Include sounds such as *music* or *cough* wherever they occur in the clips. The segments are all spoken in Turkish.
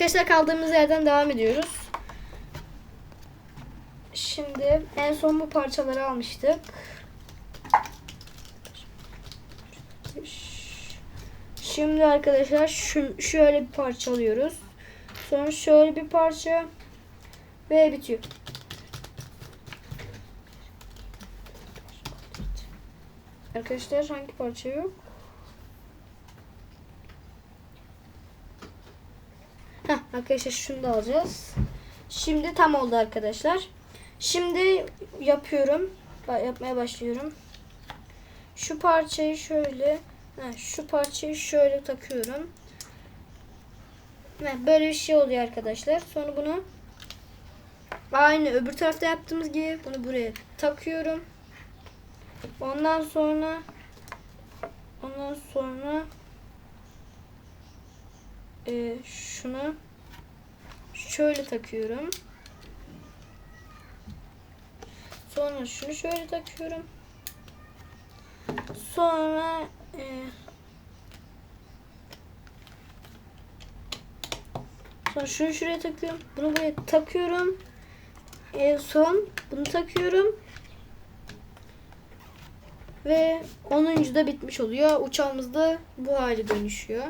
Arkadaşlar kaldığımız yerden devam ediyoruz. Şimdi en son bu parçaları almıştık. Şimdi arkadaşlar şu, şöyle bir parça alıyoruz. Sonra şöyle bir parça ve bitiyor. Arkadaşlar hangi parça yok? Arkadaşlar şunu da alacağız. Şimdi tam oldu arkadaşlar. Şimdi yapıyorum. Yapmaya başlıyorum. Şu parçayı şöyle şu parçayı şöyle takıyorum. Böyle bir şey oluyor arkadaşlar. Sonra bunu aynı öbür tarafta yaptığımız gibi bunu buraya takıyorum. Ondan sonra ondan sonra e, şunu şöyle takıyorum. Sonra şunu şöyle takıyorum. Sonra e, sonra şunu şuraya takıyorum. Bunu buraya takıyorum. En son bunu takıyorum. Ve 10. da bitmiş oluyor. Uçağımız da bu hale dönüşüyor.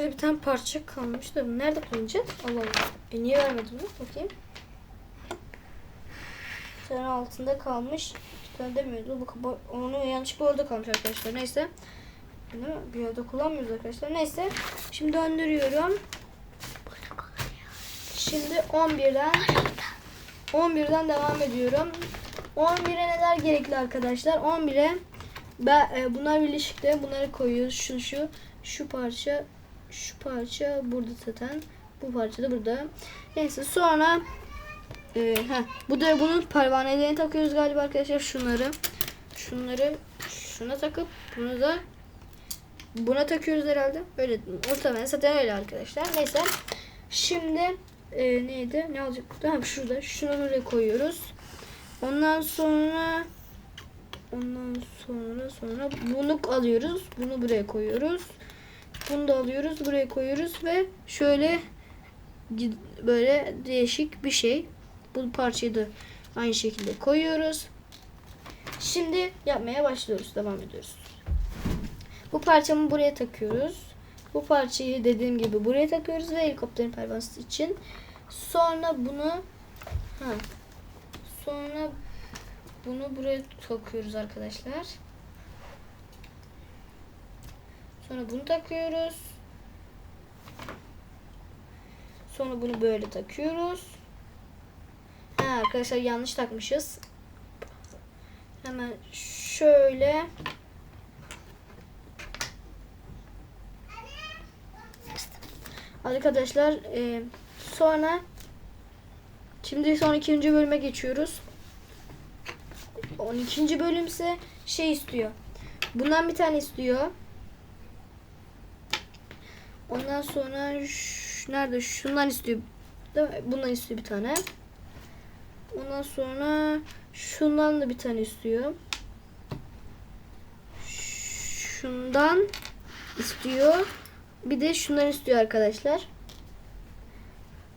Kızı bir tane parça kalmış da nerede koyacağız? Allah Allah. E niye vermedi bunu? Bakayım. Tane altında kalmış. Tane demiyordu. Bu onu yanlışlıkla orada kalmış arkadaşlar. Neyse. Mi? Bir yerde kullanmıyoruz arkadaşlar. Neyse. Şimdi döndürüyorum. Şimdi 11'den 11'den devam ediyorum. 11'e neler gerekli arkadaşlar? 11'e ben, e, bunlar birleşikte bunları koyuyoruz. Şu şu şu parça şu parça burada zaten. Bu parça da burada. Neyse sonra e, heh, bu da bunun pervanelerini takıyoruz galiba arkadaşlar şunları. Şunları şuna takıp bunu da buna takıyoruz herhalde. Öyle muhtemelen zaten öyle arkadaşlar. Neyse. Şimdi e, neydi? Ne olacak? Tamam şurada. Şunu buraya koyuyoruz. Ondan sonra ondan sonra sonra bunu alıyoruz. Bunu buraya koyuyoruz. Bunu da alıyoruz. Buraya koyuyoruz ve şöyle böyle değişik bir şey. Bu parçayı da aynı şekilde koyuyoruz. Şimdi yapmaya başlıyoruz. Devam ediyoruz. Bu parçamı buraya takıyoruz. Bu parçayı dediğim gibi buraya takıyoruz ve helikopterin pervanesi için. Sonra bunu ha, sonra bunu buraya takıyoruz arkadaşlar. Sonra bunu takıyoruz. Sonra bunu böyle takıyoruz. Ha arkadaşlar yanlış takmışız. Hemen şöyle Arkadaşlar e, sonra şimdi son ikinci bölüme geçiyoruz. 12. bölümse şey istiyor. Bundan bir tane istiyor. Ondan sonra ş- nerede şundan istiyor. Değil mi? Bundan istiyor bir tane. Ondan sonra şundan da bir tane istiyor. Şundan istiyor. Bir de şundan istiyor arkadaşlar.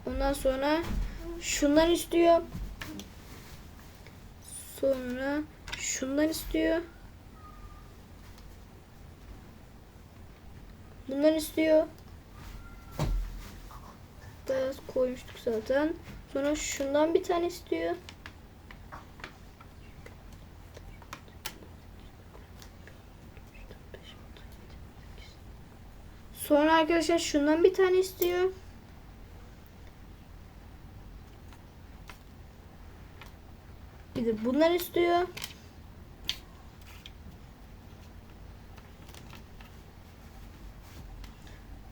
Ondan sonra şundan istiyor. Sonra şundan istiyor. Bundan istiyor. Biraz koymuştuk zaten. Sonra şundan bir tane istiyor. Sonra arkadaşlar şundan bir tane istiyor. Bir de bundan istiyor.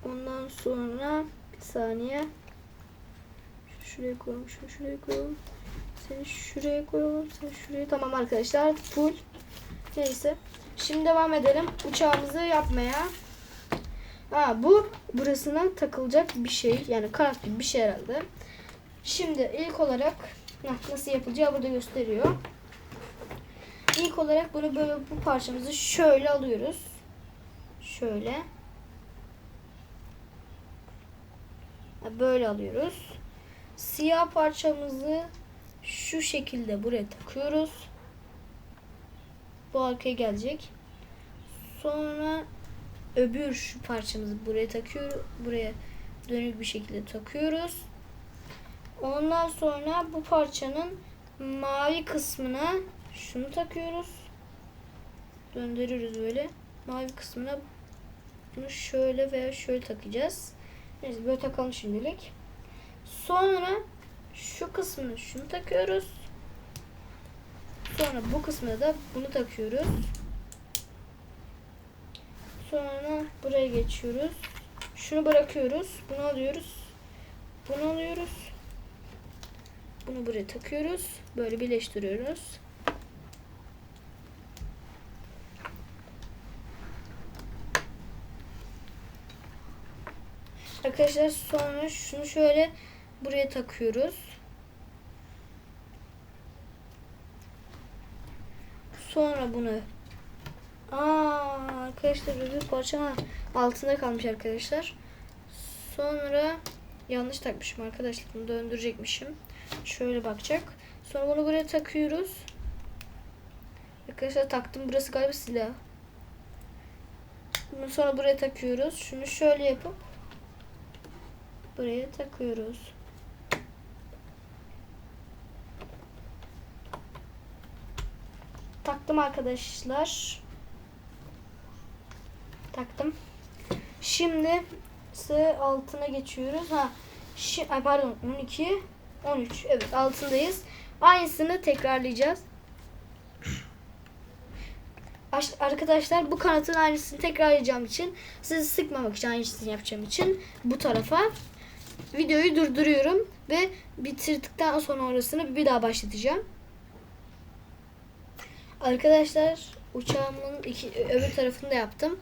Ondan sonra saniye. Şuraya koyalım, şunu şuraya koyalım. Seni şuraya koyalım, seni şuraya. Tamam arkadaşlar, full. Neyse. Şimdi devam edelim uçağımızı yapmaya. Ha bu burasına takılacak bir şey. Yani kanat gibi bir şey herhalde. Şimdi ilk olarak nasıl yapılacağı burada gösteriyor. İlk olarak bunu böyle bu parçamızı şöyle alıyoruz. Şöyle. Ha, Böyle alıyoruz. Siyah parçamızı şu şekilde buraya takıyoruz. Bu arkaya gelecek. Sonra öbür şu parçamızı buraya takıyoruz. Buraya dönük bir şekilde takıyoruz. Ondan sonra bu parçanın mavi kısmına şunu takıyoruz. Döndürürüz böyle. Mavi kısmına bunu şöyle veya şöyle takacağız. Neyse böyle takalım şimdilik. Sonra şu kısmını şunu takıyoruz. Sonra bu kısmına da bunu takıyoruz. Sonra buraya geçiyoruz. Şunu bırakıyoruz. Bunu alıyoruz. Bunu alıyoruz. Bunu buraya takıyoruz. Böyle birleştiriyoruz. Arkadaşlar sonra şunu şöyle buraya takıyoruz. Sonra bunu Aa arkadaşlar öbür parça ha, altında kalmış arkadaşlar. Sonra yanlış takmışım arkadaşlar. Bunu döndürecekmişim. Şöyle bakacak. Sonra bunu buraya takıyoruz. Arkadaşlar taktım. Burası galiba silah. Bunu sonra buraya takıyoruz. Şunu şöyle yapıp buraya takıyoruz. Taktım arkadaşlar. Taktım. Şimdi ise altına geçiyoruz. Ha. Şi, ay pardon 12 13. Evet altındayız. Aynısını tekrarlayacağız. Aş- Arkadaşlar bu kanatın aynısını tekrarlayacağım için sizi sıkmamak için aynısını yapacağım için bu tarafa videoyu durduruyorum ve bitirdikten sonra orasını bir daha başlatacağım. Arkadaşlar uçağımın iki, öbür tarafını da yaptım.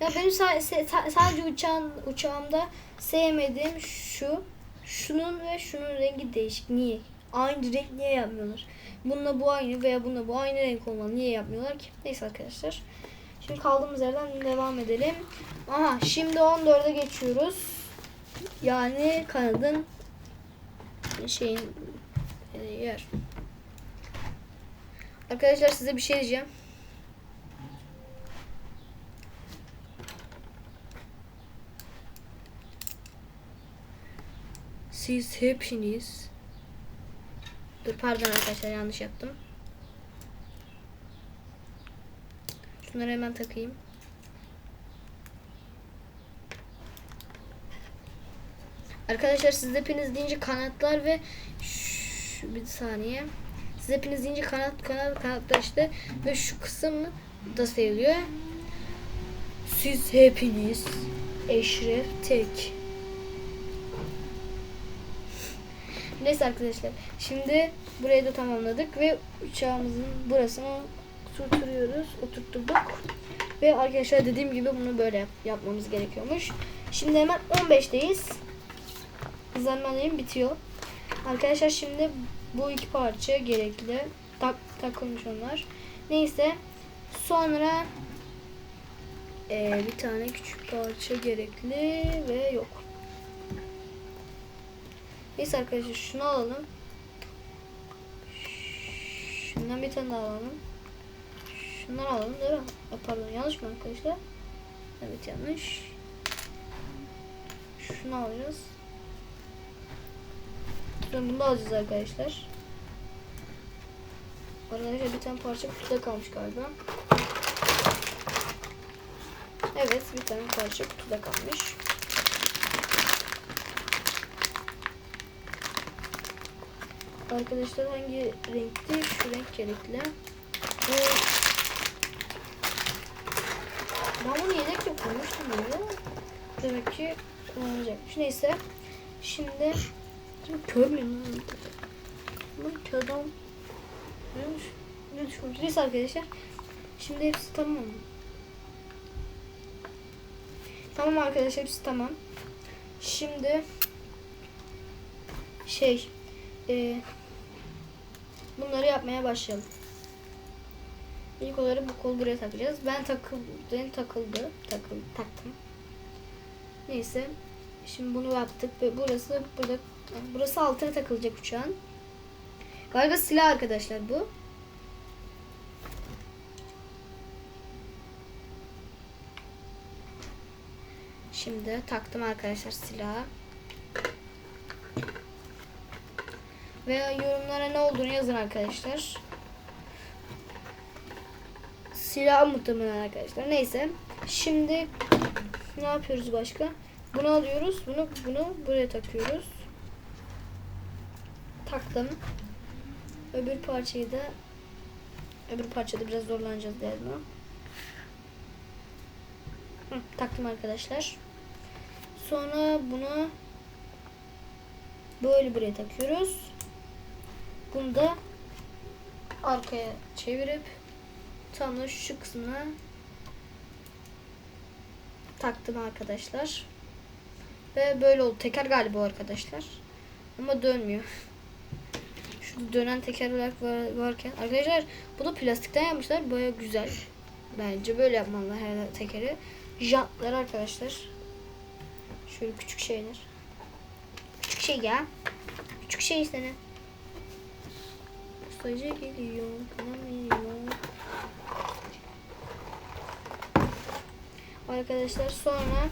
Ya benim sadece uçağın uçağımda sevmediğim şu şunun ve şunun rengi değişik. Niye? Aynı renk niye yapmıyorlar? Bununla bu aynı veya bununla bu aynı renk olmalı. Niye yapmıyorlar ki? Neyse arkadaşlar. Şimdi kaldığımız yerden devam edelim. Aha şimdi 14'e geçiyoruz. Yani kanadın şeyin yer. Arkadaşlar size bir şey diyeceğim. Siz hepiniz Dur pardon arkadaşlar yanlış yaptım. Şunları hemen takayım. Arkadaşlar siz hepiniz deyince kanatlar ve şu, bir saniye. Siz hepiniz deyince kanat kanat kanatlar işte ve şu kısım da sayılıyor. Siz hepiniz Eşref Tek. Neyse arkadaşlar. Şimdi burayı da tamamladık ve uçağımızın burasını oturtuyoruz. Oturtturduk. Ve arkadaşlar dediğim gibi bunu böyle yap- yapmamız gerekiyormuş. Şimdi hemen 15'teyiz. Hızlanmalıyım bitiyor. Arkadaşlar şimdi bu iki parça gerekli. Tak, takılmış onlar. Neyse. Sonra eee, bir tane küçük parça gerekli ve yok. Neyse arkadaşlar şunu alalım. Şundan bir tane daha alalım. Şunları alalım değil mi? Pardon yanlış mı arkadaşlar? Evet yanlış. Şunu alacağız. Sonra bunu alacağız arkadaşlar. Arkadaşlar bir tane parça kutuda kalmış galiba. Evet bir tane parça kutuda kalmış. Arkadaşlar hangi renkti? Şu renk gerekli. Ee, ben bunu yedekle koymuştum böyle. Demek ki kullanacakmış. Neyse. Şimdi kör müyüm lan? Lan kör adam. Ne düş- Ne düşmüş? Neyse arkadaşlar. Şimdi hepsi tamam? Tamam arkadaşlar hepsi tamam. Şimdi şey e, bunları yapmaya başlayalım. İlk olarak bu kol buraya takacağız. Ben takıldı, takıldı, takıl, taktım. Neyse. Şimdi bunu yaptık ve burası burada burası altına takılacak uçağın. Galiba silah arkadaşlar bu. Şimdi taktım arkadaşlar silahı. Ve yorumlara ne olduğunu yazın arkadaşlar. Silah muhtemelen arkadaşlar. Neyse. Şimdi ne yapıyoruz başka? Bunu alıyoruz. Bunu bunu buraya takıyoruz. Taktım. Öbür parçayı da öbür parçada biraz zorlanacağız diyelim. Hı, taktım arkadaşlar. Sonra bunu böyle buraya takıyoruz. Bunu da arkaya çevirip tam da şu kısmına taktım arkadaşlar. Ve böyle oldu. Teker galiba arkadaşlar. Ama dönmüyor. *laughs* Şu dönen teker olarak var, varken. Arkadaşlar bu da plastikten yapmışlar. Baya güzel. Bence böyle yapmalılar her tekeri. Jantlar arkadaşlar. Şöyle küçük şeyler. Küçük şey ya. Küçük şey seni. Ustacı geliyor. Kanamıyor. Arkadaşlar sonra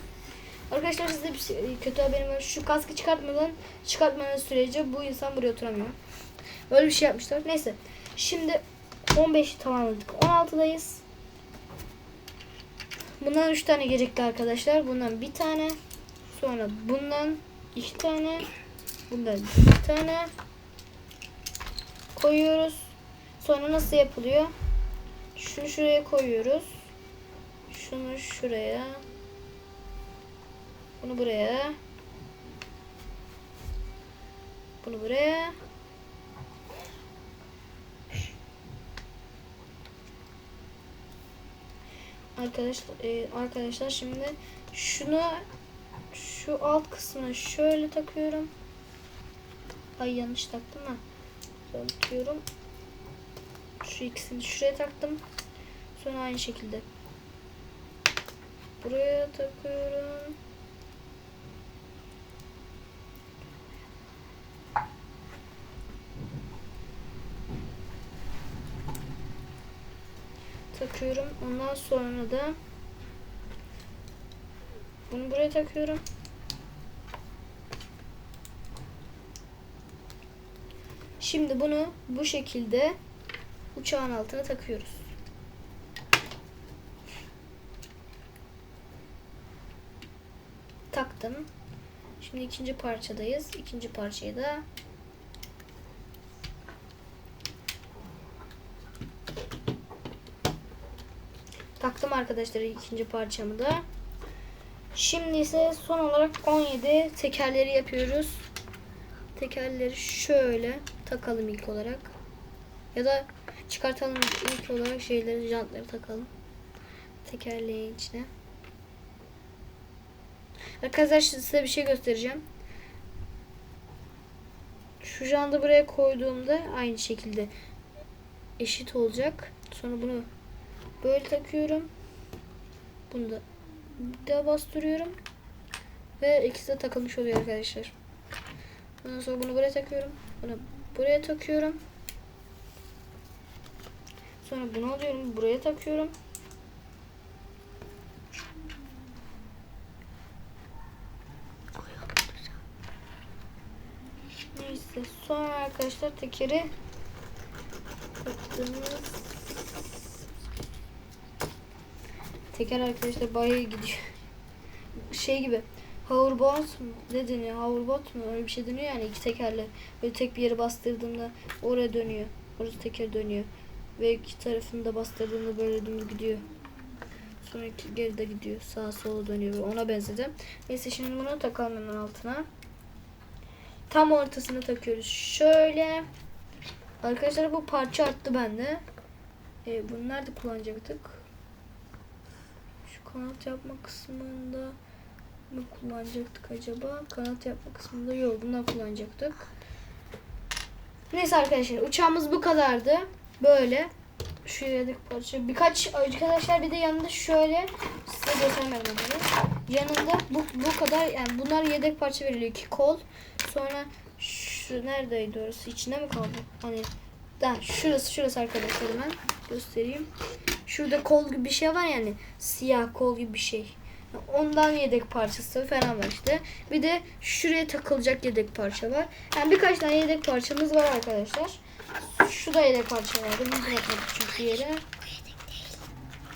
Arkadaşlar size bir şey- kötü haberim var. Şu kaskı çıkartmadan çıkartmadan sürece bu insan buraya oturamıyor. Böyle bir şey yapmışlar. Neyse. Şimdi 15'i tamamladık. 16'dayız. Bundan 3 tane gerekli arkadaşlar. Bundan bir tane. Sonra bundan 2 tane. Bundan bir tane. Koyuyoruz. Sonra nasıl yapılıyor? Şunu şuraya koyuyoruz. Şunu şuraya. Bunu buraya. Bunu buraya. Arkadaşlar e, arkadaşlar şimdi şunu şu alt kısmına şöyle takıyorum. Ay yanlış taktım ha. Şöyle tutuyorum. Şu ikisini şuraya taktım. Sonra aynı şekilde buraya takıyorum. Takıyorum. Ondan sonra da bunu buraya takıyorum. Şimdi bunu bu şekilde uçağın altına takıyoruz. Taktım. Şimdi ikinci parçadayız. İkinci parçayı da Taktım arkadaşlar ikinci parçamı da. Şimdi ise son olarak 17 tekerleri yapıyoruz. Tekerleri şöyle takalım ilk olarak. Ya da çıkartalım ilk olarak şeyleri jantları takalım. Tekerleğin içine. Arkadaşlar size bir şey göstereceğim. Şu jantı buraya koyduğumda aynı şekilde eşit olacak. Sonra bunu Böyle takıyorum. Bunu da daha bastırıyorum. Ve ikisi de takılmış oluyor arkadaşlar. Ondan sonra bunu buraya takıyorum. Bunu buraya takıyorum. Sonra bunu alıyorum. Buraya takıyorum. Neyse sonra arkadaşlar tekeri taktığımız Teker arkadaşlar bayağı gidiyor. Şey gibi hoverboard mu? Ne deniyor? Hoverboard mu? Öyle bir şey deniyor yani iki tekerle. Böyle tek bir yere bastırdığımda oraya dönüyor. Orası teker dönüyor. Ve iki tarafını da bastırdığımda böyle dümdüz gidiyor. Sonra geride gidiyor. Sağa sola dönüyor. Ona benzedi. Neyse şimdi bunu takalım hemen altına. Tam ortasına takıyoruz. Şöyle. Arkadaşlar bu parça arttı bende. E, bunu nerede kullanacaktık? Kanat yapma kısmında ne kullanacaktık acaba? Kanat yapma kısmında yok. Bundan kullanacaktık. Neyse arkadaşlar uçağımız bu kadardı. Böyle. Şu yedek parça. Birkaç arkadaşlar bir de yanında şöyle size göstermedim. Yanında bu, bu kadar yani bunlar yedek parça veriliyor. iki kol. Sonra şu neredeydi orası? İçinde mi kaldı? Hani da şurası şurası arkadaşlar hemen göstereyim. Şurada kol gibi bir şey var yani siyah kol gibi bir şey. Ondan yedek parçası falan var işte. Bir de şuraya takılacak yedek parça var. Yani birkaç tane yedek parçamız var arkadaşlar. Şu da yedek parça vardı. Bunu bırakmadık çünkü yere.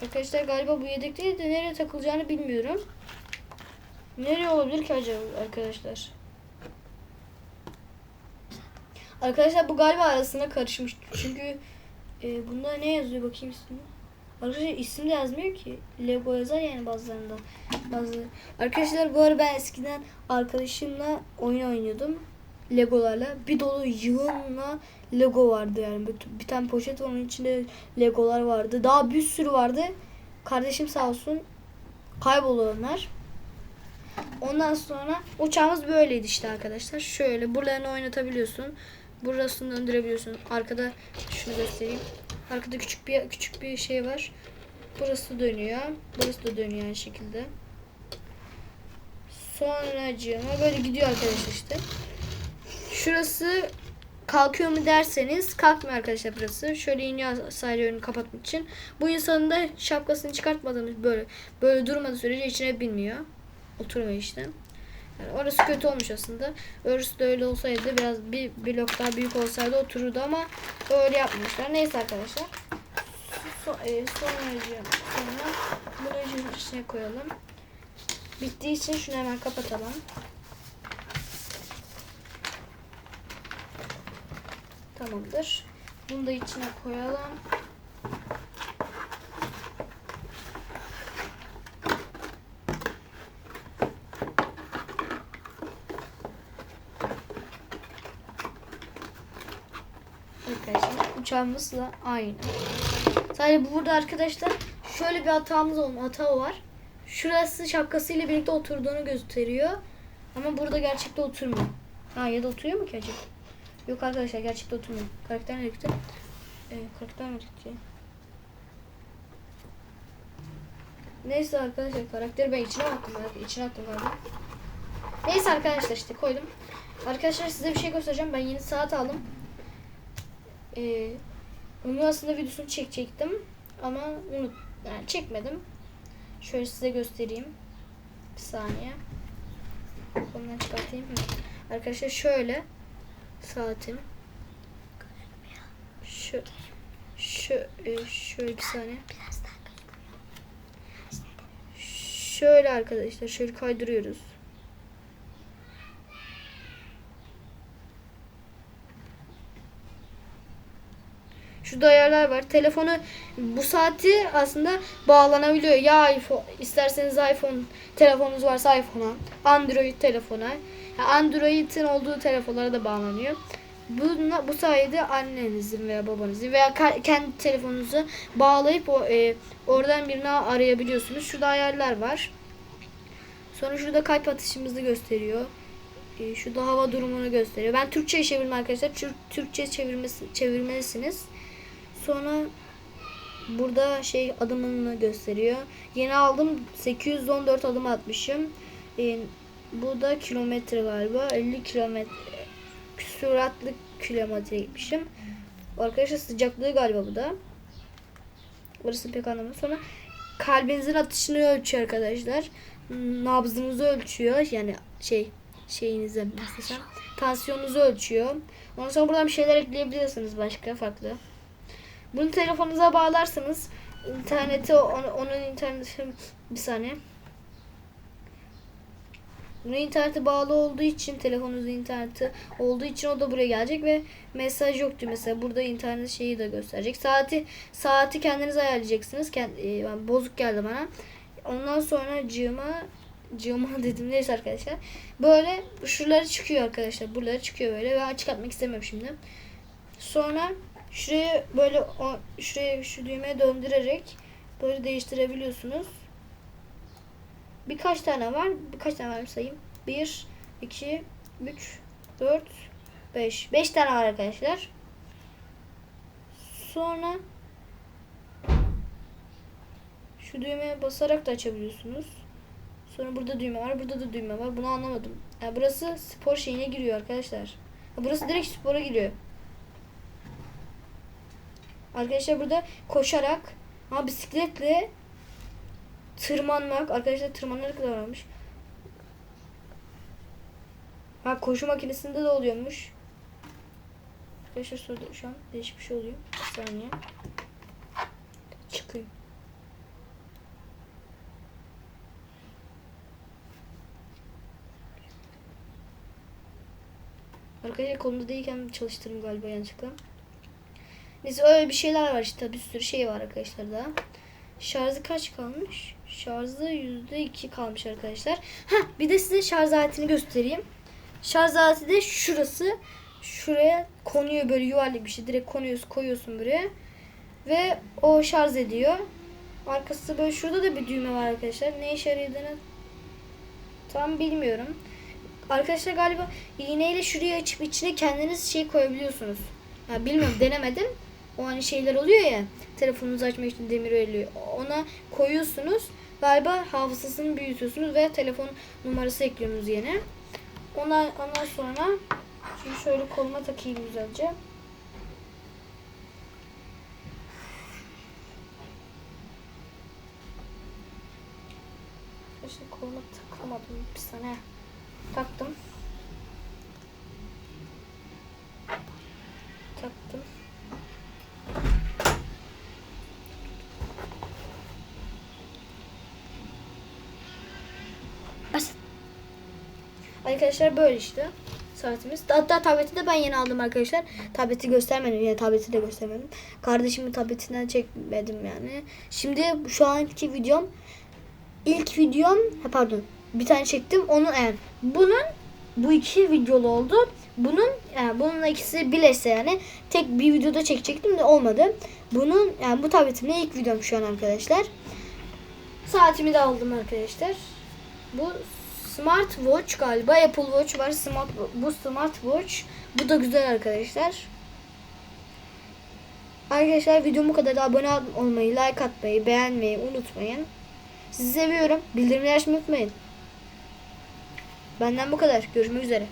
Arkadaşlar galiba bu yedek değil de nereye takılacağını bilmiyorum. Nereye olabilir ki acaba arkadaşlar? Arkadaşlar bu galiba arasına karışmış. Çünkü e, bunda ne yazıyor bakayım ismi. Arkadaşlar isim de yazmıyor ki. Lego yazar yani bazılarında. Bazı. Arkadaşlar bu arada ben eskiden arkadaşımla oyun oynuyordum. Legolarla. Bir dolu yığınla Lego vardı yani. Bir, bir tane poşet onun içinde Legolar vardı. Daha bir sürü vardı. Kardeşim sağ olsun kayboldu onlar. Ondan sonra uçağımız böyleydi işte arkadaşlar. Şöyle buralarını oynatabiliyorsun. Burasını döndürebiliyorsun. Arkada şunu göstereyim. Arkada küçük bir küçük bir şey var. Burası dönüyor. Burası da dönüyor aynı şekilde. Sonracığıma böyle gidiyor arkadaşlar işte. Şurası kalkıyor mu derseniz kalkmıyor arkadaşlar burası. Şöyle iniyor sadece önünü kapatmak için. Bu insanın da şapkasını çıkartmadığımız böyle böyle durmadığı sürece içine binmiyor. Oturmuyor işte. Yani orası kötü olmuş aslında. Orası da öyle olsaydı biraz bir blok daha büyük olsaydı otururdu ama öyle yapmışlar. Neyse arkadaşlar. So, e, sonra, bunu içine koyalım. Bittiği için şunu hemen kapatalım. Tamamdır. Bunu da içine koyalım. Arkadaşlar uçağımızla aynı. Sadece burada arkadaşlar şöyle bir hatamız olma hata var. Şurası şapkasıyla birlikte oturduğunu gösteriyor. Ama burada gerçekte oturmuyor. Ha ya da oturuyor mu ki acaba? Yok arkadaşlar gerçekte oturmuyor. Karakter gitti? Ee, karakter gitti? Neyse arkadaşlar karakteri ben içine attım. İçine attım galiba. Neyse arkadaşlar işte koydum. Arkadaşlar size bir şey göstereceğim. Ben yeni saat aldım. Ee, onun aslında videosunu çekecektim. Ama unut, yani çekmedim. Şöyle size göstereyim. Bir saniye. Ondan çıkartayım. Hı. Arkadaşlar şöyle saatim. Şu şu e, şöyle bir saniye. Şöyle arkadaşlar şöyle kaydırıyoruz. Şurada ayarlar var. Telefonu bu saati aslında bağlanabiliyor. Ya iPhone isterseniz iPhone telefonunuz varsa iPhone'a, Android telefona. Yani Android'in olduğu telefonlara da bağlanıyor. Bu, bu sayede annenizin veya babanızın veya kendi telefonunuzu bağlayıp o, e, oradan birini arayabiliyorsunuz. Şurada ayarlar var. Sonra şurada kalp atışımızı gösteriyor. E, şurada hava durumunu gösteriyor. Ben Türkçe çevirdim arkadaşlar. Türk, Türkçe çevirmesi, çevirmelisiniz. Sonra burada şey adımını gösteriyor. Yeni aldım 814 adım atmışım. E, bu da kilometre galiba. 50 kilometre süratli kilometre gitmişim. Arkadaşlar sıcaklığı galiba bu da. Burası pek anlamadım. Sonra kalbinizin atışını ölçüyor arkadaşlar. Nabzınızı ölçüyor. Yani şey şeyinizi nasıl tansiyonunuzu ölçüyor. Ondan sonra buradan bir şeyler ekleyebilirsiniz başka farklı. Bunu telefonunuza bağlarsanız interneti onu, onun interneti bir saniye. Bunun interneti bağlı olduğu için telefonunuzun interneti olduğu için o da buraya gelecek ve mesaj yoktu mesela burada internet şeyi de gösterecek. Saati saati kendiniz ayarlayacaksınız. Kend, e, bozuk geldi bana. Ondan sonra cığıma cığıma *laughs* dedim neyse arkadaşlar. Böyle şuraları çıkıyor arkadaşlar. Buraları çıkıyor böyle. Ben çıkartmak istemiyorum şimdi. Sonra şuraya böyle o, şuraya şu düğmeye döndürerek böyle değiştirebiliyorsunuz. Birkaç tane var. Birkaç tane var sayayım. 1, 2, 3, 4, 5. 5 tane var arkadaşlar. Sonra Şu düğmeye basarak da açabiliyorsunuz. Sonra burada düğme var. Burada da düğme var. Bunu anlamadım. Ya burası spor şeyine giriyor arkadaşlar. Burası direkt spora giriyor. Arkadaşlar burada koşarak ha bisikletle tırmanmak. Arkadaşlar tırmanarak da varmış. Ha koşu makinesinde de oluyormuş. Arkadaşlar şurada şu an değişik bir şey oluyor. Bir saniye. Çıkayım. Arkadaşlar kolumda değilken çalıştırdım galiba yanlışlıkla. Neyse öyle bir şeyler var işte bir sürü şey var arkadaşlar daha. Şarjı kaç kalmış? Şarjı yüzde iki kalmış arkadaşlar. Ha bir de size şarj aletini göstereyim. Şarj aleti de şurası. Şuraya konuyor böyle yuvarlak bir şey. Direkt konuyorsun koyuyorsun buraya. Ve o şarj ediyor. Arkası böyle şurada da bir düğme var arkadaşlar. Ne işe yaradığını tam bilmiyorum. Arkadaşlar galiba iğneyle şurayı açıp içine kendiniz şey koyabiliyorsunuz. Ya bilmiyorum denemedim. O hani şeyler oluyor ya. Telefonunuzu açmak için demir ölüyor. Ona koyuyorsunuz. Galiba hafızasını büyütüyorsunuz ve telefon numarası ekliyorsunuz yine. Ondan, ondan sonra şimdi şöyle koluma takayım güzelce. İşte koluma takamadım bir saniye. Taktım. Arkadaşlar böyle işte saatimiz. Hatta tableti de ben yeni aldım arkadaşlar. Tableti göstermedim. Yine tableti de göstermedim. Kardeşimin tabletinden çekmedim yani. Şimdi şu anki videom ilk videom ha pardon bir tane çektim. Onun yani bunun bu iki videolu oldu. Bunun yani bununla ikisi birleşse yani tek bir videoda çekecektim de olmadı. Bunun yani bu tabletimle ilk videom şu an arkadaşlar. Saatimi de aldım arkadaşlar. Bu Smart Watch galiba. Apple Watch var. Smart bu Smart Watch. Bu da güzel arkadaşlar. Arkadaşlar videom bu kadar. Abone olmayı, like atmayı, beğenmeyi unutmayın. Sizi seviyorum. Bildirimleri açmayı unutmayın. Benden bu kadar. Görüşmek üzere.